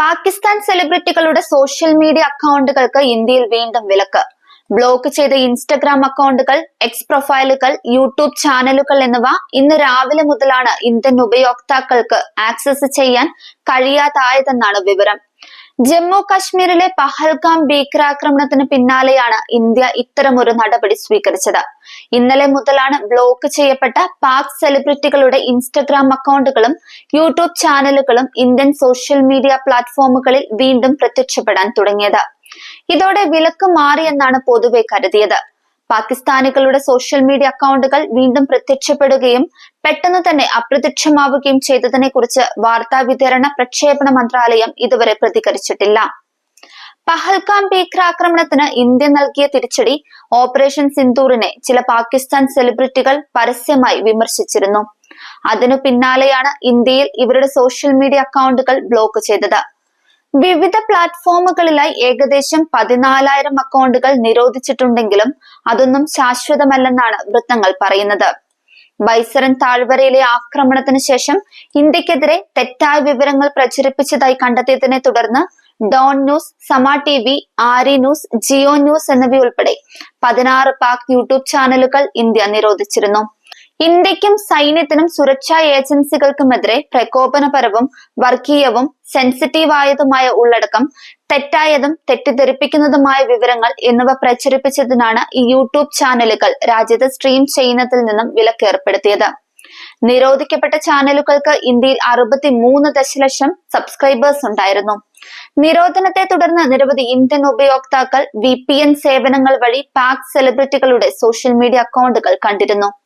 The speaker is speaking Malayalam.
പാകിസ്ഥാൻ സെലിബ്രിറ്റികളുടെ സോഷ്യൽ മീഡിയ അക്കൗണ്ടുകൾക്ക് ഇന്ത്യയിൽ വീണ്ടും വിലക്ക്. ബ്ലോക്ക് ചെയ്ത ഇൻസ്റ്റഗ്രാം അക്കൗണ്ടുകൾ എക്സ് പ്രൊഫൈലുകൾ യൂട്യൂബ് ചാനലുകൾ എന്നിവ ഇന്ന് രാവിലെ മുതലാണ് ഇന്ത്യൻ ഉപയോക്താക്കൾക്ക് ആക്സസ് ചെയ്യാൻ കഴിയാതായതെന്നാണ് വിവരം. ജമ്മു കാശ്മീരിലെ പഹൽഗാം ഭീകരാക്രമണത്തിന് പിന്നാലെയാണ് ഇന്ത്യ ഇത്തരമൊരു നടപടി സ്വീകരിച്ചത്. ഇന്നലെ മുതലാണ് ബ്ലോക്ക് ചെയ്യപ്പെട്ട പാക് സെലിബ്രിറ്റികളുടെ ഇൻസ്റ്റഗ്രാം അക്കൗണ്ടുകളും യൂട്യൂബ് ചാനലുകളും ഇന്ത്യൻ സോഷ്യൽ മീഡിയ പ്ലാറ്റ്ഫോമുകളിൽ വീണ്ടും പ്രത്യക്ഷപ്പെടാൻ തുടങ്ങിയത്. ഇതോടെ വിലക്ക് മാറിയെന്നാണ് പൊതുവെ കരുതിയത്. പാകിസ്ഥാനികളുടെ സോഷ്യൽ മീഡിയ അക്കൗണ്ടുകൾ വീണ്ടും പ്രത്യക്ഷപ്പെടുകയും പെട്ടെന്ന് തന്നെ അപ്രത്യക്ഷമാവുകയും ചെയ്തതിനെ കുറിച്ച് വാർത്താ വിതരണ പ്രക്ഷേപണ മന്ത്രാലയം ഇതുവരെ പ്രതികരിച്ചിട്ടില്ല. പഹൽഗാം ഭീകരാക്രമണത്തിന് ഇന്ത്യ നൽകിയ തിരിച്ചടി ഓപ്പറേഷൻ സിന്ദൂറിനെ ചില പാകിസ്ഥാൻ സെലിബ്രിറ്റികൾ പരസ്യമായി വിമർശിച്ചിരുന്നു. അതിനു പിന്നാലെയാണ് ഇന്ത്യയിൽ ഇവരുടെ സോഷ്യൽ മീഡിയ അക്കൗണ്ടുകൾ ബ്ലോക്ക് ചെയ്തത്. വിവിധ പ്ലാറ്റ്ഫോമുകളിലായി ഏകദേശം പതിനാലായിരം അക്കൗണ്ടുകൾ നിരോധിച്ചിട്ടുണ്ടെങ്കിലും അതൊന്നും ശാശ്വതമല്ലെന്നാണ് വൃത്തങ്ങൾ പറയുന്നത്. ബൈസറൻ താഴ്വരയിലെ ആക്രമണത്തിന് ശേഷം ഇന്ത്യക്കെതിരെ തെറ്റായ വിവരങ്ങൾ പ്രചരിപ്പിച്ചതായി കണ്ടെത്തിയതിനെ തുടർന്ന് Dawn News Samaa T V ARY News Geo News എന്നിവയുൾപ്പെടെ പതിനാറ് പാക് യൂട്യൂബ് ചാനലുകൾ ഇന്ത്യ നിരോധിച്ചിരുന്നു. ഇന്ത്യക്കും സൈന്യത്തിനും സുരക്ഷാ ഏജൻസികൾക്കുമെതിരെ പ്രകോപനപരവും വർഗീയവും സെൻസിറ്റീവായതുമായ ഉള്ളടക്കം തെറ്റായതും തെറ്റിദ്ധരിപ്പിക്കുന്നതുമായ വിവരങ്ങൾ എന്നിവ പ്രചരിപ്പിച്ചതിനാണ് ഈ യൂട്യൂബ് ചാനലുകൾ രാജ്യത്ത് സ്ട്രീം ചെയ്യുന്നതിൽ നിന്നും വിലക്കേർപ്പെടുത്തിയത് നിരോധിക്കപ്പെട്ട ചാനലുകൾക്ക് ഇന്ത്യയിൽ അറുപത്തി മൂന്ന് ദശലക്ഷം സബ്സ്ക്രൈബേഴ്സ് ഉണ്ടായിരുന്നു. നിരോധനത്തെ തുടർന്ന് നിരവധി ഇന്ത്യൻ ഉപയോക്താക്കൾ വി സേവനങ്ങൾ വഴി പാക് സെലിബ്രിറ്റികളുടെ സോഷ്യൽ മീഡിയ അക്കൗണ്ടുകൾ കണ്ടിരുന്നു.